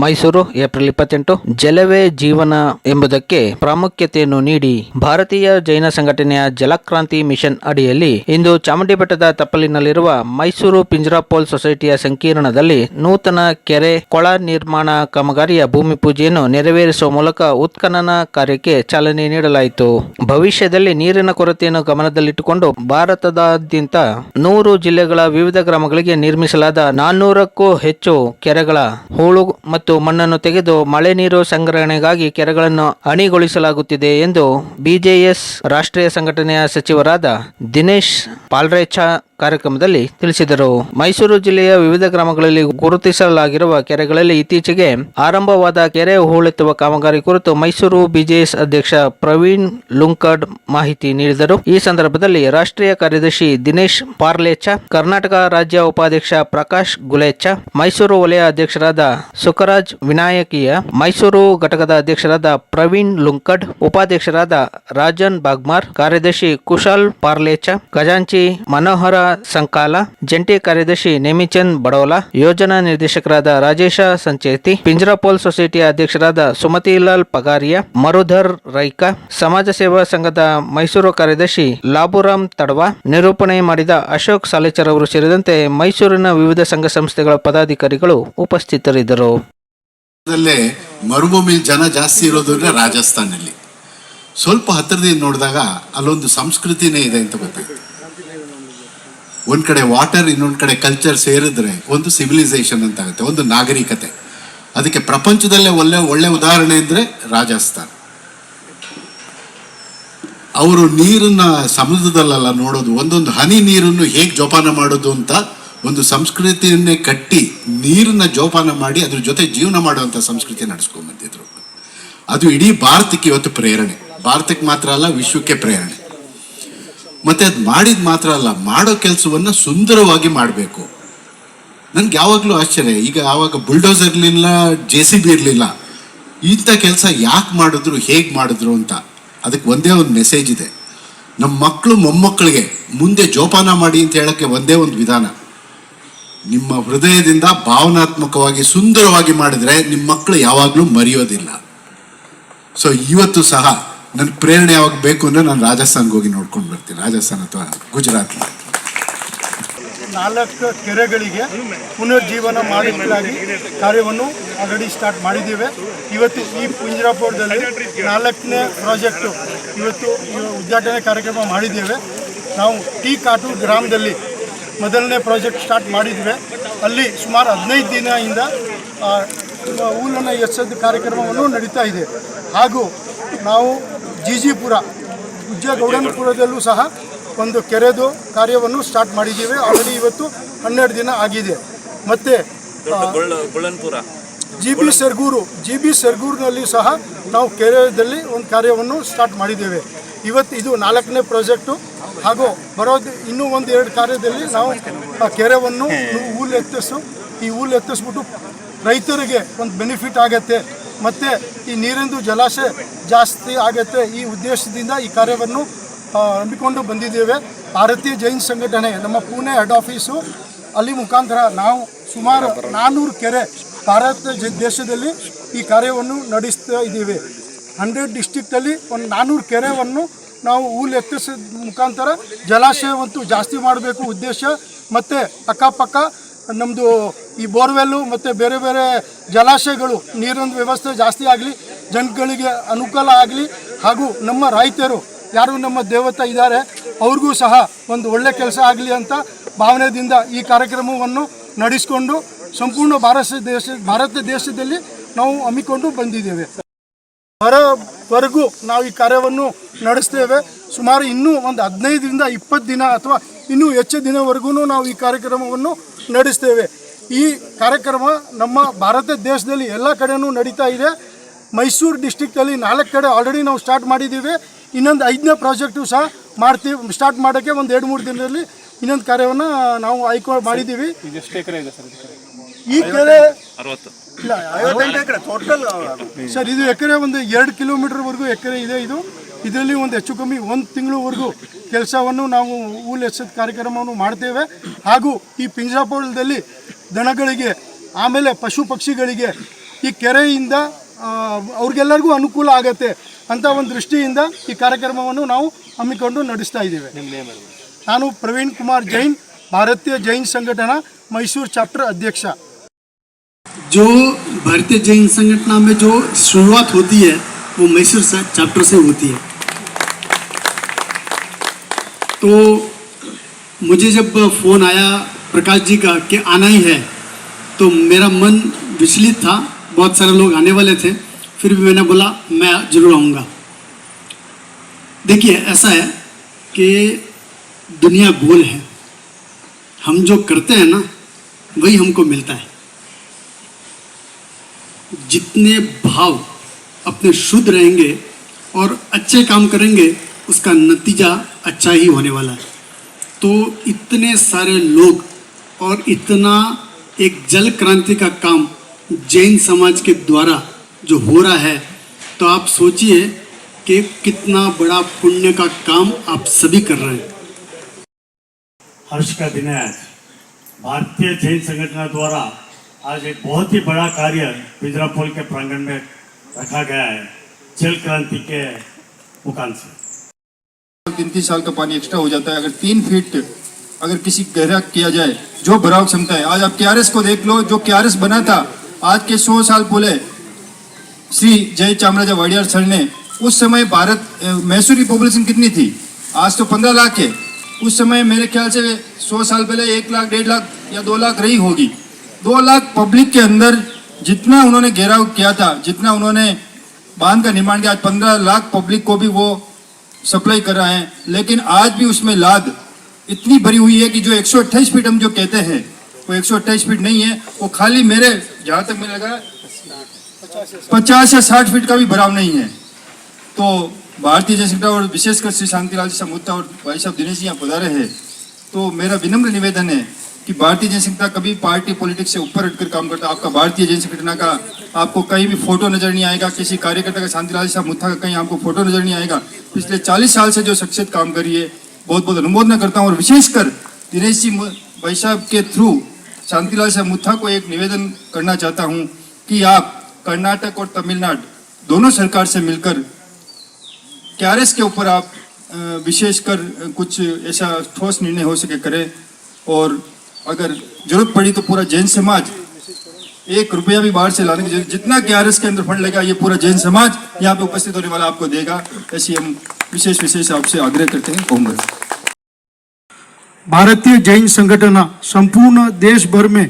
Mysuru, April ಇಪ್ಪತ್ತೆಂಟು. ಜಲವೇ ಜೀವನ ಎಂಬುದಕ್ಕೆ ಪ್ರಾಮುಖ್ಯತೆಯನ್ನು ನೀಡಿ ಭಾರತೀಯ ಜೈನ ಸಂಘಟನೆಯ ಜಲಕ್ರಾಂತಿ ಮಿಷನ್ ಅಡಿಯಲ್ಲಿ ಇಂದು ಚಾಮುಂಡಿ ಬೆಟ್ಟದ ತಪ್ಪಲಿನಲ್ಲಿರುವ ಮೈಸೂರು ಪಿಂಜರಾಪೋಲ್ ಸೊಸೈಟಿಯ ಸಂಕೀರ್ಣದಲ್ಲಿ ನೂತನ ಕೆರೆ ಕೊಳ ನಿರ್ಮಾಣ ಕಾಮಗಾರಿಯ ಭೂಮಿ ಪೂಜೆಯನ್ನು ನೆರವೇರಿಸುವ ಮೂಲಕ ಉತ್ಖನನ ಕಾರ್ಯಕ್ಕೆ ಚಾಲನೆ ನೀಡಲಾಯಿತು. ಭವಿಷ್ಯದಲ್ಲಿ ನೀರಿನ ಕೊರತೆಯನ್ನು ಗಮನದಲ್ಲಿಟ್ಟುಕೊಂಡು ಭಾರತದಾದ್ಯಂತ ನೂರು ಜಿಲ್ಲೆಗಳ ವಿವಿಧ ಗ್ರಾಮಗಳಿಗೆ ನಿರ್ಮಿಸಲಾದ ನಾನ್ನೂರಕ್ಕೂ ಹೆಚ್ಚು ಕೆರೆಗಳ ಹೂಳು ಮಣ್ಣನ್ನು ತೆಗೆದು ಮಳೆ ನೀರು ಸಂಗ್ರಹಣೆಗಾಗಿ ಕೆರೆಗಳನ್ನು ಅಣಿಗೊಳಿಸಲಾಗುತ್ತಿದೆ ಎಂದು ಬಿಜೆಎಸ್ ರಾಷ್ಟ್ರೀಯ ಸಂಘಟನೆಯ ಸಚಿವರಾದ ದಿನೇಶ್ ಪಾಲ್ರೇಚ ಕಾರ್ಯಕ್ರಮದಲ್ಲಿ ತಿಳಿಸಿದರು. ಮೈಸೂರು ಜಿಲ್ಲೆಯ ವಿವಿಧ ಗ್ರಾಮಗಳಲ್ಲಿ ಗುರುತಿಸಲಾಗಿರುವ ಕೆರೆಗಳಲ್ಲಿ ಇತ್ತೀಚೆಗೆ ಆರಂಭವಾದ ಕೆರೆ ಹೂಳೆತ್ತುವ ಕಾಮಗಾರಿ ಕುರಿತು ಮೈಸೂರು ಬಿಜೆಎಸ್ ಅಧ್ಯಕ್ಷ ಪ್ರವೀಣ್ ಲುಂಕಡ್ ಮಾಹಿತಿ ನೀಡಿದರು. ಈ ಸಂದರ್ಭದಲ್ಲಿ ರಾಷ್ಟ್ರೀಯ ಕಾರ್ಯದರ್ಶಿ ದಿನೇಶ್ ಪಾರ್ಲೇಚ, ಕರ್ನಾಟಕ ರಾಜ್ಯ ಉಪಾಧ್ಯಕ್ಷ ಪ್ರಕಾಶ್ ಗುಲೇಚ, ಮೈಸೂರು ವಲಯ ಅಧ್ಯಕ್ಷರಾದ ಸುಖರಾಜ್ ವಿನಾಯಕೀಯ, ಮೈಸೂರು ಘಟಕದ ಅಧ್ಯಕ್ಷರಾದ ಪ್ರವೀಣ್ ಲುಂಕಡ್, ಉಪಾಧ್ಯಕ್ಷರಾದ ರಾಜನ್ ಬಾಗ್ಮಾರ್, ಕಾರ್ಯದರ್ಶಿ ಕುಶಾಲ್ ಪಾರ್ಲೇಚ, ಖಜಾಂಚಿ ಮನೋಹರ ಸಂಕಾಲ, ಜಂಟಿ ಕಾರ್ಯದರ್ಶಿ ನೇಮಿಚಂದ್ ಬಡೋಲಾ, ಯೋಜನಾ ನಿರ್ದೇಶಕರಾದ ರಾಜೇಶ ಸಂಚೇತಿ, ಪಿಂಜರಾಪೋಲ್ ಸೊಸೈಟಿ ಅಧ್ಯಕ್ಷರಾದ ಸುಮತಿಲಾಲ್ ಪಗಾರಿಯಾ, ಮರುಧರ್ ರೈಕ, ಸಮಾಜ ಸೇವಾ ಸಂಘದ ಮೈಸೂರು ಕಾರ್ಯದರ್ಶಿ ಲಾಬುರಾಮ್ ತಡವಾ, ನಿರೂಪಣೆ ಮಾಡಿದ ಅಶೋಕ್ ಸಾಲೇಚರ್ ಅವರು ಸೇರಿದಂತೆ ಮೈಸೂರಿನ ವಿವಿಧ ಸಂಘ ಸಂಸ್ಥೆಗಳ ಪದಾಧಿಕಾರಿಗಳು ಉಪಸ್ಥಿತರಿದ್ದರು. ಮರುಭೂಮಿ ಜನ ಜಾಸ್ತಿ ಇರೋದ್ರಿಂದ ರಾಜಸ್ಥಾನಲ್ಲಿ. ಸ್ವಲ್ಪ ಹತ್ತಿರದಿಂದ ನೋಡಿದಾಗ ಅಲ್ಲೊಂದು ಸಂಸ್ಕೃತಿನೇ ಇದೆ ಅಂತ ಗೊತ್ತಾಯ್ತು ಒಂದ್ ಕಡೆ ವಾಟರ್ ಇನ್ನೊಂದು ಕಡೆ ಕಲ್ಚರ್ ಸೇರಿದ್ರೆ ಒಂದು ಸಿವಿಲೈಸೇಷನ್ ಅಂತ ಆಗುತ್ತೆ ಒಂದು ನಾಗರಿಕತೆ. ಅದಕ್ಕೆ ಪ್ರಪಂಚದಲ್ಲೇ ಒಳ್ಳೆ ಒಳ್ಳೆ ಉದಾಹರಣೆ ಇದ್ರೆ ರಾಜಸ್ಥಾನ. ಅವರು ನೀರನ್ನ ಸಮುದ್ರದಲ್ಲೆಲ್ಲ ನೋಡೋದು, ಒಂದೊಂದು ಹನಿ ನೀರನ್ನು ಹೇಗೆ ಜೋಪಾನ ಮಾಡೋದು ಅಂತ ಒಂದು ಸಂಸ್ಕೃತಿಯನ್ನೇ ಕಟ್ಟಿ ನೀರನ್ನ ಜೋಪಾನ ಮಾಡಿ ಅದ್ರ ಜೊತೆ ಜೀವನ ಮಾಡುವಂಥ ಸಂಸ್ಕೃತಿ ನಡೆಸ್ಕೊಂಡ್ಬಂದಿದ್ರು ಅದು ಇಡೀ ಭಾರತಕ್ಕೆ ಇವತ್ತು ಪ್ರೇರಣೆ. ಭಾರತಕ್ಕೆ ಮಾತ್ರ ಅಲ್ಲ, ವಿಶ್ವಕ್ಕೆ ಪ್ರೇರಣೆ. ಮತ್ತೆ ಅದು ಮಾಡಿದ ಮಾತ್ರ ಅಲ್ಲ, ಮಾಡೋ ಕೆಲಸವನ್ನ ಸುಂದರವಾಗಿ ಮಾಡಬೇಕು. ನನ್ಗೆ ಯಾವಾಗಲೂ ಆಶ್ಚರ್ಯ, ಈಗ ಆವಾಗ ಬುಲ್ಡೋಸರ್ ಇರಲಿಲ್ಲ ಜೆ ಸಿ ಬಿ ಇರಲಿಲ್ಲ. ಇಂಥ ಕೆಲಸ ಯಾಕೆ ಮಾಡಿದ್ರು, ಹೇಗೆ ಮಾಡಿದ್ರು ಅಂತ. ಅದಕ್ಕೆ ಒಂದೇ ಒಂದು ಮೆಸೇಜ್ ಇದೆ. ನಮ್ಮ ಮಕ್ಕಳು ಮೊಮ್ಮಕ್ಕಳಿಗೆ, ಮುಂದೆ ಜೋಪಾನ ಮಾಡಿ ಅಂತ ಹೇಳೋಕ್ಕೆ ಒಂದೇ ಒಂದು ವಿಧಾನ. ನಿಮ್ಮ ಹೃದಯದಿಂದ ಭಾವನಾತ್ಮಕವಾಗಿ ಸುಂದರವಾಗಿ ಮಾಡಿದ್ರೆ ನಿಮ್ಮ ಮಕ್ಕಳು ಯಾವಾಗಲೂ ಮರೆಯೋದಿಲ್ಲ. ಸೊ ಇವತ್ತು ಸಹ ನನ್ನ ಪ್ರೇರಣೆ ಯಾವಾಗ ಬೇಕು ಅಂದ್ರೆ ನಾನು ರಾಜಸ್ಥಾನ್ಗೆ ಹೋಗಿ ನೋಡ್ಕೊಂಡು ಬರ್ತೀನಿ. ರಾಜಸ್ಥಾನ್ ಅಥವಾ ಗುಜರಾತ್. ನಾಲ್ಕು ಕೆರೆಗಳಿಗೆ ಪುನರ್ಜೀವನ ಮಾಡಿದ್ದಾಗಿ ಕಾರ್ಯವನ್ನು ಆಲ್ರೆಡಿ ಸ್ಟಾರ್ಟ್ ಮಾಡಿದ್ದೇವೆ. ಇವತ್ತು ಈ ಪುಂಜರಾಪುರದಲ್ಲಿ ನಾಲ್ಕನೇ ಪ್ರಾಜೆಕ್ಟು ಇವತ್ತು ಉದ್ಘಾಟನೆ ಕಾರ್ಯಕ್ರಮ ಮಾಡಿದ್ದೇವೆ. ನಾವು ಟಿ ಕಾಟು ಗ್ರಾಮದಲ್ಲಿ ಮೊದಲನೇ ಪ್ರಾಜೆಕ್ಟ್ ಸ್ಟಾರ್ಟ್ ಮಾಡಿದ್ವಿ. ಅಲ್ಲಿ ಸುಮಾರು ಹದಿನೈದು ದಿನದಿಂದ ಹೂಲನ್ನು ಎಚ್ಚದ ಕಾರ್ಯಕ್ರಮವನ್ನು ನಡೀತಾ ಇದೆ. ಹಾಗೂ ನಾವು ಜಿಜಿಪುರ ಉಜ್ಜಗೌಡನಪುರದಲ್ಲೂ ಸಹ ಒಂದು ಕೆರೆದು ಕಾರ್ಯವನ್ನು ಸ್ಟಾರ್ಟ್ ಮಾಡಿದ್ದೀವಿ. ಆಲ್ರೆಡಿ ಇವತ್ತು ಹನ್ನೆರಡು ದಿನ ಆಗಿದೆ. ಮತ್ತು G B Sargur G B ಸರ್ಗೂರಿನಲ್ಲಿ ಸಹ ನಾವು ಕೆರೆದಲ್ಲಿ ಒಂದು ಕಾರ್ಯವನ್ನು ಸ್ಟಾರ್ಟ್ ಮಾಡಿದ್ದೇವೆ. ಇವತ್ತು ಇದು ನಾಲ್ಕನೇ ಪ್ರಾಜೆಕ್ಟು. ಹಾಗೂ ಬರೋದು ಇನ್ನೂ ಒಂದು ಎರಡು ಕಾರ್ಯದಲ್ಲಿ ನಾವು ಆ ಕೆರೆವನ್ನು ಹೂಲ್ ಎತ್ತಿಸು ಈ ಹೂಲ್ ಎತ್ತಿಸ್ಬಿಟ್ಟು ರೈತರಿಗೆ ಒಂದು ಬೆನಿಫಿಟ್ ಆಗತ್ತೆ. ಮತ್ತು ಈ ನೀರಿಂದು ಜಲಾಶಯ ಜಾಸ್ತಿ ಆಗುತ್ತೆ ಈ ಉದ್ದೇಶದಿಂದ ಈ ಕಾರ್ಯವನ್ನು ಹಮ್ಮಿಕೊಂಡು ಬಂದಿದ್ದೇವೆ. ಭಾರತೀಯ ಜೈನ್ ಸಂಘಟನೆ, ನಮ್ಮ ಪುಣೆ ಹೆಡ್ ಆಫೀಸು ಅಲ್ಲಿ ಮುಖಾಂತರ ನಾವು ಸುಮಾರು ನಾನ್ನೂರು ಕೆರೆ ಭಾರತ ದೇಶದಲ್ಲಿ ಈ ಕಾರ್ಯವನ್ನು ನಡೆಸ್ತಾ ಇದ್ದೀವಿ. ಹಂಡ್ರೆಡ್ ಡಿಸ್ಟಿಕ್ಟಲ್ಲಿ ಒಂದು ನಾನ್ನೂರು ಕೆರೆಯನ್ನು ನಾವು ಹೂಲು ಎತ್ತಿಸೋದ್ ಮುಖಾಂತರ ಜಲಾಶಯವಂತೂ ಜಾಸ್ತಿ ಮಾಡಬೇಕು ಉದ್ದೇಶ. ಮತ್ತು ಅಕ್ಕಪಕ್ಕ ನಮ್ಮದು ಈ ಬೋರ್ವೆಲ್ಲು ಮತ್ತು ಬೇರೆ ಬೇರೆ ಜಲಾಶಯಗಳು, ನೀರಿನ ವ್ಯವಸ್ಥೆ ಜಾಸ್ತಿ ಆಗಲಿ, ಜನಗಳಿಗೆ ಅನುಕೂಲ ಆಗಲಿ, ಹಾಗೂ ನಮ್ಮ ರೈತರು, ಯಾರು ನಮ್ಮ ದೇವತೆ ಇದ್ದಾರೆ, ಅವ್ರಿಗೂ ಸಹ ಒಂದು ಒಳ್ಳೆ ಕೆಲಸ ಆಗಲಿ ಅಂತ ಭಾವನೆಯಿಂದ ಈ ಕಾರ್ಯಕ್ರಮವನ್ನು ನಡೆಸಿಕೊಂಡು ಸಂಪೂರ್ಣ ಭಾರತ ದೇಶ, ಭಾರತ ದೇಶದಲ್ಲಿ ನಾವು ಹಮ್ಮಿಕೊಂಡು ಬಂದಿದ್ದೇವೆ. ಹೊರವರೆಗೂ ನಾವು ಈ ಕಾರ್ಯವನ್ನು ನಡೆಸ್ತೇವೆ. ಸುಮಾರು ಇನ್ನೂ ಒಂದು ಹದಿನೈದರಿಂದ ಇಪ್ಪತ್ತು ದಿನ ಅಥವಾ ಇನ್ನೂ ಹೆಚ್ಚು ದಿನವರೆಗೂ ನಾವು ಈ ಕಾರ್ಯಕ್ರಮವನ್ನು ನಡೆಸ್ತೇವೆ. ಈ ಕಾರ್ಯಕ್ರಮ ನಮ್ಮ ಭಾರತ ದೇಶದಲ್ಲಿ ಎಲ್ಲ ಕಡೆಯೂ ನಡೀತಾ ಇದೆ. ಮೈಸೂರು ಡಿಸ್ಟಿಕ್ಟಲ್ಲಿ ನಾಲ್ಕು ಕಡೆ ಆಲ್ರೆಡಿ ನಾವು ಸ್ಟಾರ್ಟ್ ಮಾಡಿದ್ದೀವಿ. ಇನ್ನೊಂದು ಐದನೇ ಪ್ರಾಜೆಕ್ಟು ಸಹ ಮಾಡ್ತೀವಿ ಸ್ಟಾರ್ಟ್ ಮಾಡೋಕ್ಕೆ ಒಂದು ಎರಡು ಮೂರು ದಿನದಲ್ಲಿ ಇನ್ನೊಂದು ಕಾರ್ಯವನ್ನು ನಾವು ಆಯ್ಕೆ ಮಾಡಿದ್ದೀವಿ. ಈ ಕೆರೆ ಇಲ್ಲ ಐವತ್ತೆಂಟು ಎಕರೆ ಟೋಟಲ್ ಸರ್ ಇದು ಎಕರೆ ಒಂದು ಎರಡು ಕಿಲೋಮೀಟರ್ವರೆಗೂ ಎಕರೆ ಇದೆ ಇದು. ಇದರಲ್ಲಿ ಒಂದು ಹೆಚ್ಚು ಕಮ್ಮಿ ಒಂದು ತಿಂಗಳವರೆಗೂ ಕೆಲಸವನ್ನು ನಾವು ಹೂಲ್ ಎಸೆದ ಕಾರ್ಯಕ್ರಮವನ್ನು ಮಾಡ್ತೇವೆ ಹಾಗೂ ಈ ಪಿಂಜಾಪುರದಲ್ಲಿ ದನಗಳಿಗೆ ಆಮೇಲೆ ಪಶು ಪಕ್ಷಿಗಳಿಗೆ ಈ ಕೆರೆಯಿಂದ ಆ, ಅವ್ರಿಗೆಲ್ಲರಿಗೂ ಅನುಕೂಲ ಆಗತ್ತೆ ಅಂತ ಒಂದು ದೃಷ್ಟಿಯಿಂದ ಈ ಕಾರ್ಯಕ್ರಮವನ್ನು ನಾವು ಹಮ್ಮಿಕೊಂಡು ನಡೆಸ್ತಾ ಇದ್ದೇವೆ ನಾನು ಪ್ರವೀಣ್ ಕುಮಾರ್ ಜೈನ್ ಭಾರತೀಯ ಜೈನ್ ಸಂಘಟನಾ ಮೈಸೂರು ಚಾಪ್ಟರ್ ಅಧ್ಯಕ್ಷ जो भारतीय जैन संगठना में जो शुरुआत होती है वो मैसूर सा- चैप्टर से होती है तो मुझे जब फ़ोन आया प्रकाश जी का कि आना ही है तो मेरा मन विचलित था। बहुत सारे लोग आने वाले थे। फिर भी मैंने बोला, मैं ज़रूर आऊँगा। देखिए, ऐसा है कि दुनिया गोल है। हम जो करते हैं ना, वही हमको मिलता है। जितने भाव अपने शुद्ध रहेंगे और अच्छे काम करेंगे उसका नतीजा अच्छा ही होने वाला है। तो इतने सारे लोग और इतना एक जल क्रांति का काम जैन समाज के द्वारा जो हो रहा है तो आप सोचिए कि कितना बड़ा पुण्य का काम आप सभी कर रहे हैं। हर्ष का दिन है आज। भारतीय जैन संगठन द्वारा आज एक बहुत ही बड़ा कार्य पिंजरापोल के प्रांगण में रखा गया है, जल क्रांति के मुकाम से। तीन तीन साल का पानी एक्स्ट्रा हो जाता है। अगर तीन फीट अगर किसी गहरा किया जाए, जो भराव क्षमता है। आज आप क्यारस को देख लो, जो क्यारस बना था, आज के सौ साल पहले श्री जय चामराजा वाडियार सर ने, उस समय भारत मैसूर पॉपुलेशन कितनी थी? आज तो पंद्रह लाख है। उस समय मेरे ख्याल से सौ साल पहले एक लाख, डेढ़ लाख या दो लाख रही होगी। दो लाख पब्लिक के अंदर जितना उन्होंने घेराव किया था, जितना उन्होंने बाँध का निर्माण किया, आज पंद्रह लाख पब्लिक को भी वो सप्लाई कर रहे हैं, लेकिन आज भी उसमें लाद इतनी भरी हुई है कि जो 128 फीट हम जो कहते हैं, वो 128 फीट नहीं है, वो खाली मेरे, जहाँ तक मुझे लगा, पचास या साठ फीट का भी भराव नहीं है। तो भारतीय जनता और विशेषकर श्री शांतिलाल जी समुद्रा और भाई साहब दिनेश जी यहाँ पधारे हैं। तो मेरा विनम्र निवेदन है कि भारतीय जन संगठन कभी पार्टी पॉलिटिक्स से ऊपर हटकर काम करता, आपका भारतीय जन संगठन का आपको कहीं भी फ़ोटो नज़र नहीं आएगा, किसी कार्यकर्ता का शांतिलाल साहब, मुत्था का कहीं आपको फ़ोटो नज़र नहीं आएगा। पिछले चालीस साल से जो शख्सियत काम करी है बहुत बहुत अनुमोदन करता हूँ और विशेषकर दिनेश जी भाई साहब के थ्रू शांतिलाल साहब मुत्था को एक निवेदन करना चाहता हूँ कि आप कर्नाटक और तमिलनाडु दोनों सरकार से मिलकर क्यारेस के ऊपर आप विशेषकर कुछ ऐसा ठोस निर्णय हो सके करें। और अगर ज़रूरत पड़ी तो पूरा जैन समाज एक रुपया भी बाहर से लाने की जितना क्यारेस के अंदर फंड लगा ये पूरा जैन समाज यहाँ पे उपस्थित होने वाला आपको देगा। ऐसी हम विशेष विशेष आपसे आग्रह करते हैं। कहूँगा भारतीय जैन संगठन संपूर्ण देश भर में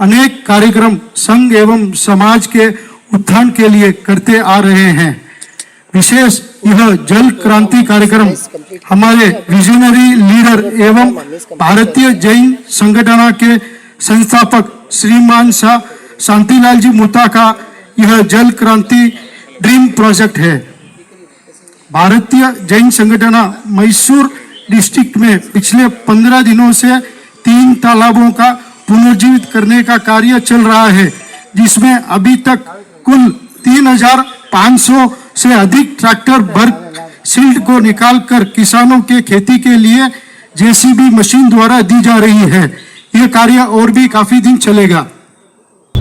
अनेक कार्यक्रम संघ एवं समाज के उत्थान के लिए करते आ रहे हैं। विशेष यह जल क्रांति कार्यक्रम हमारे विजनरी लीडर एवं भारतीय जैन संगठन के संस्थापक श्रीमान शाह शांतिलाल जी मुता का यह जल क्रांति ड्रीम प्रोजेक्ट है। भारतीय जैन संगठन मैसूर डिस्ट्रिक्ट में पिछले पंद्रह दिनों से तीन तालाबों का पुनर्जीवित करने का कार्य चल रहा है, जिसमें अभी तक कुल तीन हज़ार पाँच सौ से अधिक ट्रैक्टर बर्ग सील्ड को निकालकर किसानों के खेती के लिए जेसीबी मशीन द्वारा दी जा रही है। यह कार्य और भी काफ़ी दिन चलेगा।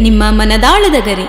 ನಿಮ್ಮ ಮನದಾಳದ ಗರಿ.